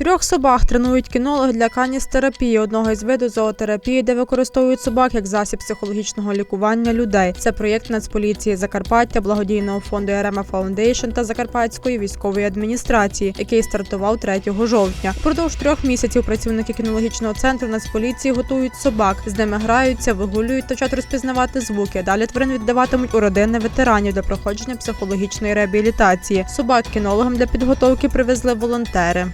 Трьох собак тренують кінологи для каністерапії, одного із виду зоотерапії, де використовують собак як засіб психологічного лікування людей. Це проєкт Нацполіції Закарпаття, благодійного фонду РМА Фаундейшн та Закарпатської військової адміністрації, який стартував 3 жовтня. Впродовж трьох місяців працівники кінологічного центру Нацполіції готують собак, з ними граються, вигулюють та вчать розпізнавати звуки. Далі тварин віддаватимуть у родини ветеранів для проходження психологічної реабілітації. Собак кінологам для підготовки привезли волонтери.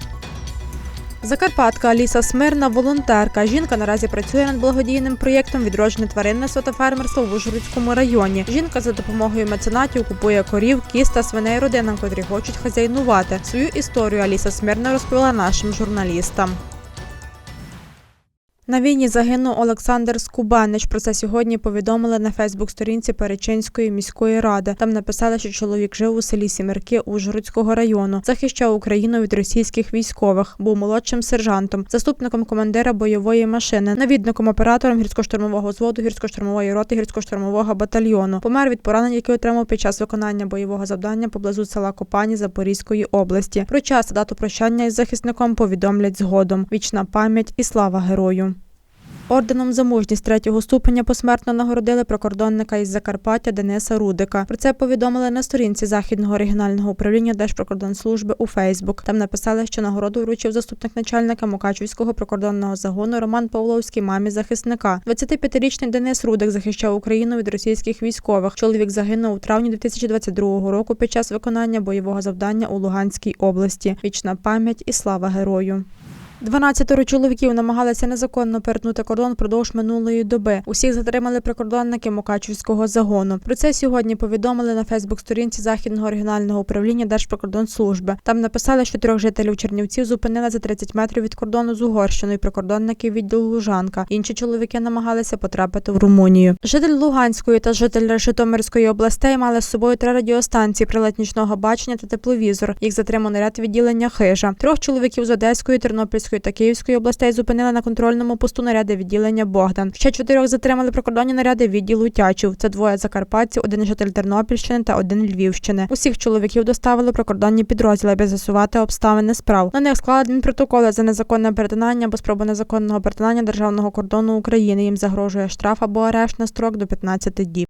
Закарпатка Аліса Смирна волонтерка. Жінка наразі працює над благодійним проєктом відроджене тваринництво та фермерство в Ужгородському районі. Жінка за допомогою меценатів купує корів, кіз та свиней родинам, котрі хочуть хазяйнувати. Свою історію Аліса Смирна розповіла нашим журналістам. На війні загинув Олександр Скубанич. Про це сьогодні повідомили на Фейсбук-сторінці Перечинської міської ради. Там написали, що чоловік жив у селі Сімерки Ужгородського району, захищав Україну від російських військових, був молодшим сержантом, заступником командира бойової машини, навідником оператором гірсько-штурмового зводу, гірсько-штурмової роти, гірсько-штурмового батальйону. Помер від поранень, які отримав під час виконання бойового завдання поблизу села Копані Запорізької області. Про час дату прощання із захисником повідомлять згодом. Вічна пам'ять і слава герою. Орденом за мужність третього ступеня посмертно нагородили прикордонника із Закарпаття Дениса Рудика. Про це повідомили на сторінці західного регіонального управління Держприкордонслужби у Фейсбук. Там написали, що нагороду вручив заступник начальника Мукачівського прикордонного загону Роман Павловський мамі захисника. 25-річний Денис Рудик захищав Україну від російських військових. Чоловік загинув у травні 2022 року під час виконання бойового завдання у Луганській області. Вічна пам'ять і слава герою. 12 чоловіків намагалися незаконно перетнути кордон впродовж минулої доби. Усіх затримали прикордонники Мукачівського загону. Про це сьогодні повідомили на Фейсбук-сторінці західного регіонального управління Держприкордонслужби. Там написали, що трьох жителів Чернівців зупинили за 30 метрів від кордону з Угорщиною. Прикордонники відділу Лужанка. Інші чоловіки намагалися потрапити в Румунію. Житель Луганської та житель Житомирської областей мали з собою три радіостанції прилад нічного бачення та тепловізор. Їх затримав наряд відділення хижа. Трьох чоловіків з Одеської, Тернопільської та Київської областей зупинили на контрольному посту наряди відділення Богдан. Ще чотирьох затримали прикордонні наряди відділу Тячів. Це двоє закарпатців, один житель Тернопільщини та один Львівщини. Усіх чоловіків доставили прикордонні підрозділи, аби з'ясувати обставини справ. На них склали адмінпротоколи за незаконне перетинання або спробу незаконного перетинання державного кордону України. Їм загрожує штраф або арешт на строк до 15 діб.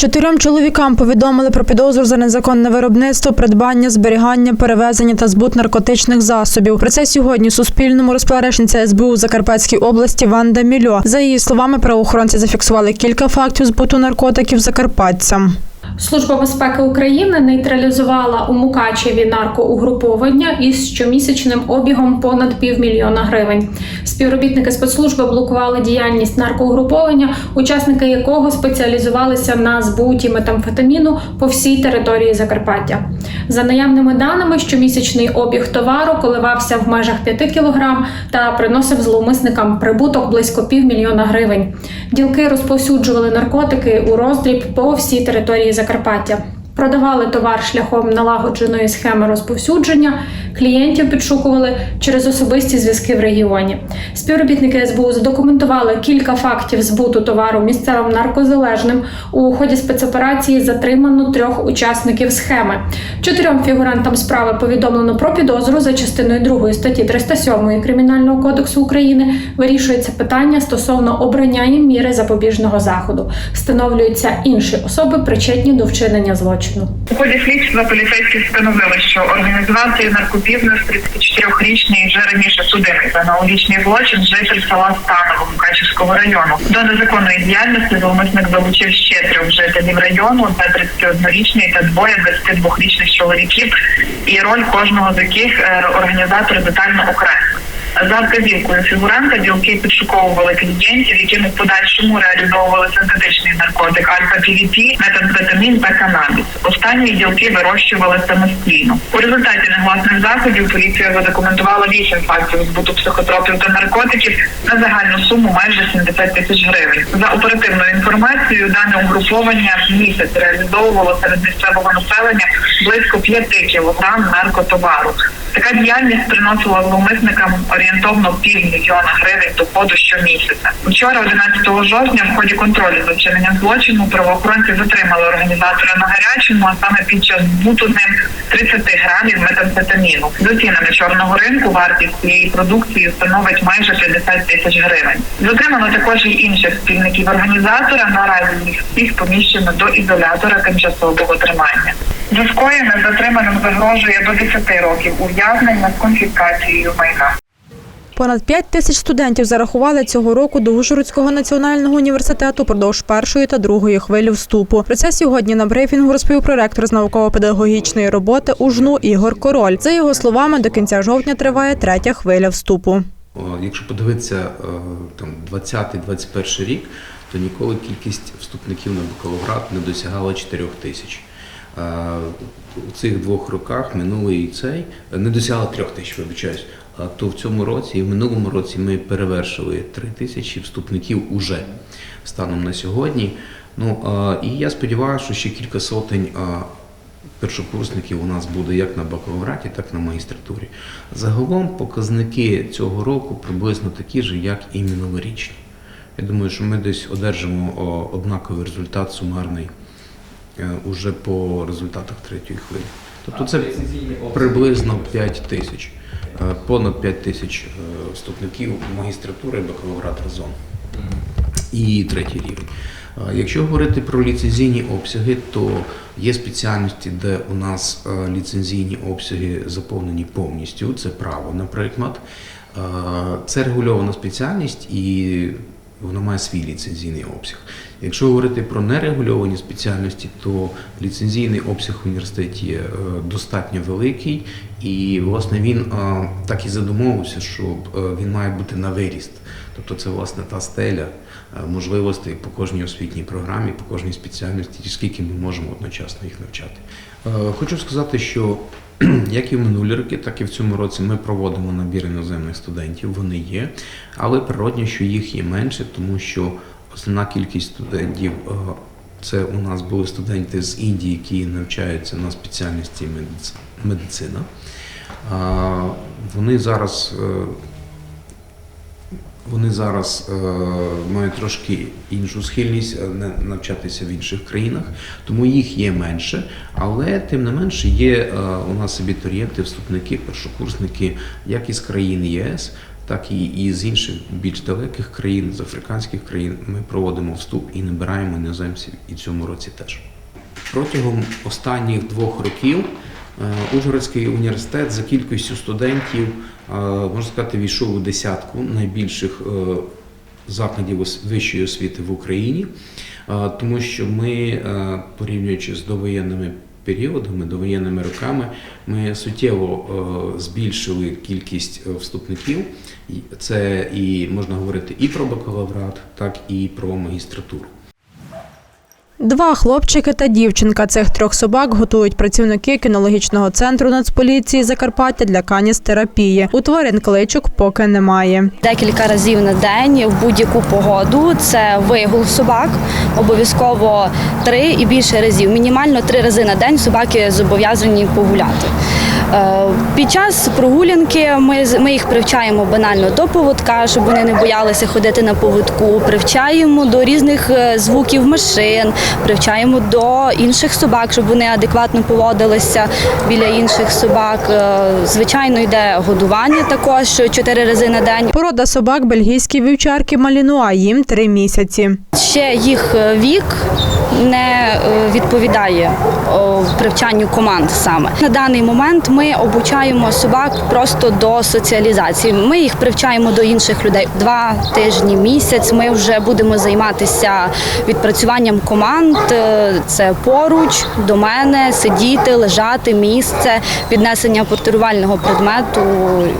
Чотирьом чоловікам повідомили про підозру за незаконне виробництво, придбання, зберігання, перевезення та збут наркотичних засобів. Про це сьогодні Суспільному розповіла речниця СБУ Закарпатській області Ванда Мільо. За її словами, правоохоронці зафіксували кілька фактів збуту наркотиків закарпатцям. Служба безпеки України нейтралізувала у Мукачеві наркоугруповання із щомісячним обігом понад півмільйона гривень. Співробітники спецслужби блокували діяльність наркоугруповання, учасники якого спеціалізувалися на збуті метамфетаміну по всій території Закарпаття. За наявними даними, щомісячний обіг товару коливався в межах 5 кг та приносив зловмисникам прибуток близько півмільйона гривень. Ділки розповсюджували наркотики у роздріб по всій території Закарпаття. Продавали товар шляхом налагодженої схеми розповсюдження, клієнтів підшукували через особисті зв'язки в регіоні. Співробітники СБУ задокументували кілька фактів збуту товару місцевим наркозалежним. У ході спецоперації затримано трьох учасників схеми. Чотирьом фігурантам справи повідомлено про підозру за частиною 2 статті 307 Кримінального кодексу України. Вирішується питання стосовно обрання їм міри запобіжного заходу. Встановлюються інші особи, причетні до вчинення злочину. У ході слідства поліцейські встановили, що організувати наркобізнес 34-річний вже раніше судимий за аналогічний злочин житель села Станово Мукачівського району. До незаконної діяльності зловмисник залучив ще трьох жителів району, це 31-річний та двоє 22-річних чоловіків, і роль кожного з яких е, організатор детально окреслив. За вказівкою фігуранта ділки підшуковували клієнтів, яким у подальшому реалізовували синтетичний наркотик альфа-півіті, метамфетамін та канабіс. Останні ділки вирощували самостійно. У результаті негласних заходів поліція задокументувала вісім фактів збуту психотропів та наркотиків на загальну суму майже 70 тисяч гривень. За оперативною інформацією, дане угруповання місяць реалізовувало серед місцевого населення близько 5 кілограм наркотовару. Така діяльність приносила зловмисникам орієнтовно півмільйона гривень доходу щомісяця. Вчора, 11 жовтня, в ході контролю за вчиненням злочину, правоохоронці затримали організатора на гарячому, а саме під час збуту ним 30 грамів метамфетаміну. За цінами чорного ринку вартість цієї продукції становить майже 50 тисяч гривень. Затримано також і інших спільників організатора. Наразі їх всіх поміщено до ізолятора тимчасового тримання. За скоєне затриманим загрожує до 10 років ув'язнення з конфіскацією майна. Понад 5 тисяч студентів зарахували цього року до Ужгородського національного університету продовж першої та другої хвилі вступу. Про це сьогодні на брифінгу розповів проректор з науково-педагогічної роботи УЖНУ Ігор Король. За його словами, до кінця жовтня триває третя хвиля вступу. Якщо подивитися е, там 20-21 рік, то ніколи кількість вступників на бакалаврат не досягала 4 тисяч. У цих двох роках минулий і цей не досягла 3 тисяч, вибачаюсь. А то в цьому році і в минулому році ми перевершили 3 тисячі вступників уже станом на сьогодні. Ну і я сподіваюся, що ще кілька сотень першокурсників у нас буде як на бакалавраті, так і на магістратурі. Загалом показники цього року приблизно такі ж, як і минулорічні. Я думаю, що ми десь одержимо однаковий результат сумарний уже по результатах третьої хвилі. Тобто це приблизно 5 тисяч, е, понад 5 тисяч е, вступників магістратури бакалаврат разом і третій рівень. Якщо говорити про ліцензійні обсяги, то є спеціальності, де у нас е, ліцензійні обсяги заповнені повністю. Це право, наприклад. Е, Це регульована спеціальність і вона має свій ліцензійний обсяг. Якщо говорити про нерегульовані спеціальності, то ліцензійний обсяг в університеті є е, достатньо великий, і власне він е, так і задумовився, що е, він має бути на виріст. Тобто це власне та стеля можливостей по кожній освітній програмі, по кожній спеціальності, скільки ми можемо одночасно їх навчати. Хочу сказати, що як і в минулі роки, так і в цьому році ми проводимо набір іноземних студентів. Вони є, але природньо, що їх є менше, тому що основна кількість студентів е, це у нас були студенти з Індії, які навчаються на спеціальності медицина. Вони зараз е, вони зараз е, мають трошки іншу схильність навчатися в інших країнах, тому їх є менше, але тим не менше є у нас абітурієнти, вступники, першокурсники, як із країн ЄС, так і, і з інших більш далеких країн, з африканських країн. Ми проводимо вступ і набираємо іноземців і цьому році теж. Протягом останніх двох років е, Ужгородський університет за кількістю студентів, е, можна сказати, війшов у десятку найбільших е, закладів вищої освіти в Україні, тому що ми, порівнюючи з довоєнними періодами, довоєнними роками, ми суттєво е, збільшили кількість е, вступників. Це і можна говорити і про бакалаврат, так і про магістратуру. Два хлопчики та дівчинка цих трьох собак готують працівники кінологічного центру Нацполіції Закарпаття для каністерапії. У тварин кличок поки немає. Декілька разів на день в будь-яку погоду це вигул собак, обов'язково три і більше разів. Мінімально три рази на день собаки зобов'язані погуляти. Е, Під час прогулянки ми, ми їх привчаємо банально до поводка, щоб вони не боялися ходити на поводку. Привчаємо до різних е, звуків машин, привчаємо до інших собак, щоб вони адекватно поводилися біля інших собак. Е, Звичайно, йде годування також чотири рази на день. Порода собак бельгійські вівчарки Малінуа їм три місяці. Ще їх вік не е, відповідає привчанню команд саме. На даний момент ми обучаємо собак просто до соціалізації. Ми їх привчаємо до інших людей. Два тижні, місяць ми вже будемо займатися відпрацюванням команд. Е, Це поруч, до мене, сидіти, лежати, місце, піднесення портирувального предмету.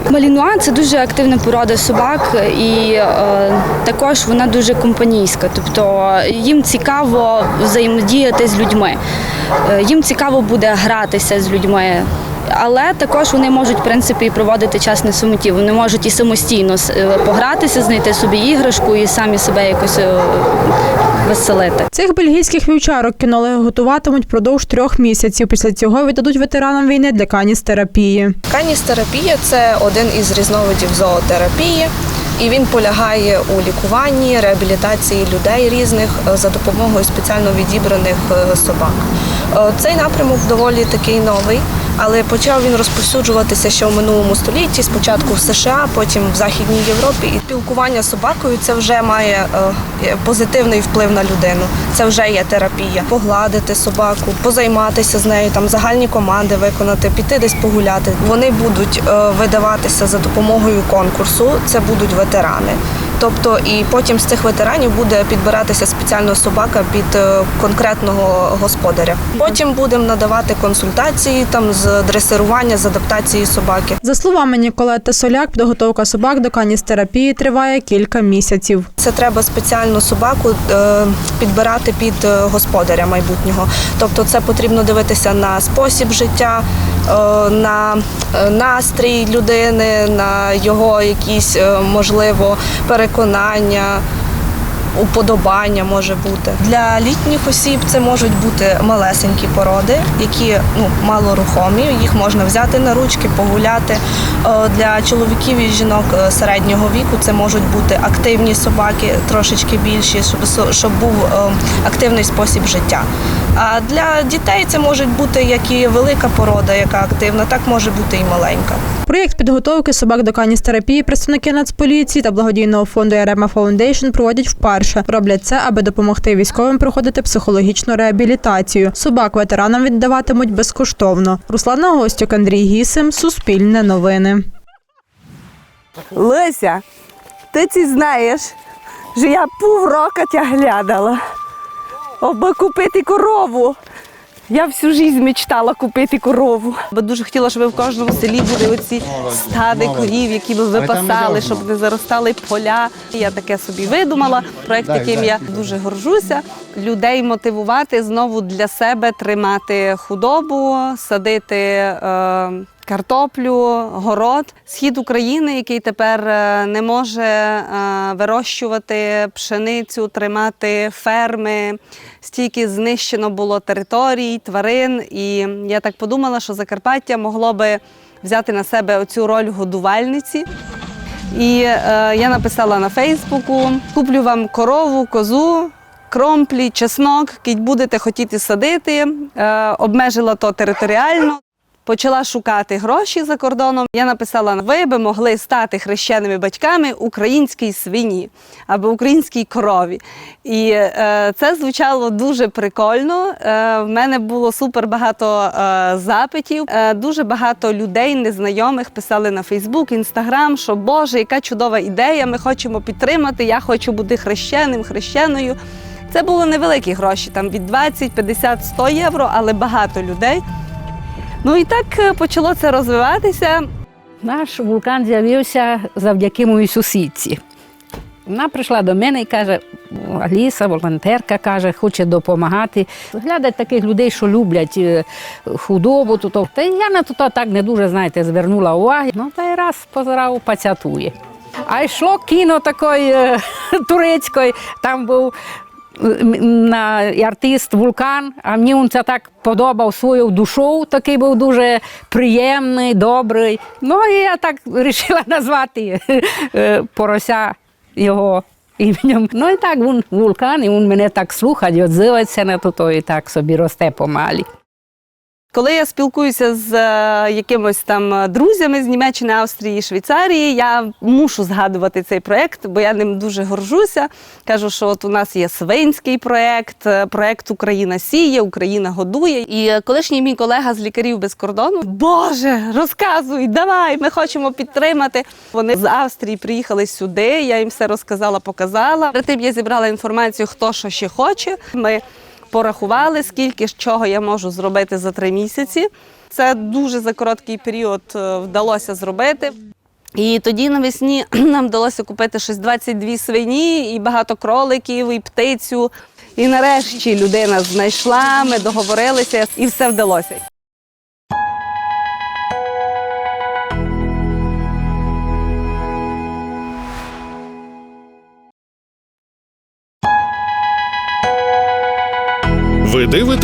Малінуа це дуже активна порода собак, і е, також вона дуже компанійська. Тобто їм цікаво взаємодіяти з людьми. Е, Їм цікаво буде гратися з людьми. Але також вони можуть в принципі проводити час на самоті. Вони можуть і самостійно е, погратися, знайти собі іграшку і самі себе якось е, веселити. Цих бельгійських вівчарок кінологи готуватимуть впродовж трьох місяців. Після цього віддадуть ветеранам війни для каністерапії. Каністерапія це один із різновидів зоотерапії, і він полягає у лікуванні, реабілітації людей різних е, за допомогою спеціально відібраних е, собак. Е, Цей напрямок доволі такий новий, але почав він розповсюджуватися ще в минулому столітті, спочатку в США, потім в Західній Європі. І спілкування з собакою це вже має позитивний вплив на людину. Це вже є терапія. Погладити собаку, позайматися з нею, там загальні команди виконати, піти десь погуляти. Вони будуть видаватися за допомогою конкурсу. Це будуть ветерани. Тобто, і потім з цих ветеранів буде підбиратися спеціально собака під е, конкретного господаря. Потім будемо надавати консультації там з дресирування, з адаптації собаки. За словами Ніколети Соляк, підготовка собак до каністерапії триває кілька місяців. Це треба спеціальну собаку е, підбирати під е, господаря майбутнього. Тобто, це потрібно дивитися на спосіб життя, на настрій людини, на його якісь можливо переконання переконання, Уподобання може бути для літніх осіб. Це можуть бути малесенькі породи, які ну малорухомі. Їх можна взяти на ручки, погуляти. Е, Для чоловіків і жінок е, середнього віку це можуть бути активні собаки, трошечки більші, щоб був е, активний спосіб життя. А для дітей це може бути як і велика порода, яка активна, так може бути і маленька. Проєкт підготовки собак до каністерапії представники Нацполіції та благодійного фонду Ярема Фаундейшн проводять вперше. Роблять це, аби допомогти військовим проходити психологічну реабілітацію. Собак ветеранам віддаватимуть безкоштовно. Руслана Гостюк, Андрій Гісим, Суспільне новини. Леся, ти ці знаєш, що я півроку тя глядала, аби купити корову. Я всю жизнь мечтала купити корову. Бо дуже хотіла, щоб в кожному селі були оці стади корів, які би випасали, щоб не заростали поля. Я таке собі видумала. Проект, яким я дуже горжуся. Людей мотивувати знову для себе тримати худобу, садити. Е- Картоплю, город, схід України, який тепер е, не може е, вирощувати пшеницю, тримати ферми. Стільки знищено було територій, тварин. І я так подумала, що Закарпаття могло би взяти на себе оцю роль годувальниці. І е, я написала на Фейсбуку: куплю вам корову, козу. Кромплі, чеснок, кіть будете хотіти садити, е, обмежила то територіально. Почала шукати гроші за кордоном. Я написала, ви би могли стати хрещеними батьками українській свині або українській корові. І е, це звучало дуже прикольно. Е, в мене було супер багато е, запитів. Е, дуже багато людей незнайомих писали на Фейсбук, Інстаграм, що Боже, яка чудова ідея! Ми хочемо підтримати. Я хочу бути хрещеним, хрещеною. Це були невеликі гроші, там від 20, 50, 100 євро, але багато людей. Ну і так е, почало це розвиватися. Наш вулкан з'явився завдяки моїй сусідці. Вона прийшла до мене і каже: Аліса, волонтерка, каже, хоче допомагати. Глядать таких людей, що люблять е, худобу. то-. Та я на то так не дуже, знаєте, звернула увагу. Ну, та й раз позирав, пацятує. А йшло кіно такої е, турецької, там був артист Вулкан, а мені він це так подобав свою душу, такий був дуже приємний, добрий. Ну і я так вирішила назвати е, порося його іменем. Ну і так він вулкан, і він мене так слухає, відзивається на то, і так собі росте помалі. Коли я спілкуюся з е, якимось там е, друзями з Німеччини, Австрії, Швейцарії, я мушу згадувати цей проект, бо я ним дуже горжуся. Кажу, що от у нас є свинський проект, е, проект Україна сіє, Україна годує. І е, колишній мій колега з лікарів без кордону, Боже, розказуй, давай, ми хочемо підтримати. Вони з Австрії приїхали сюди. Я їм все розказала, показала. Перед тим я зібрала інформацію, хто що ще хоче. Ми порахували, скільки чого я можу зробити за три місяці. Це дуже за короткий період е, вдалося зробити. І тоді навесні нам вдалося купити щось 22 свині, і багато кроликів, і птицю. І нарешті людина знайшла, ми договорилися, і все вдалося.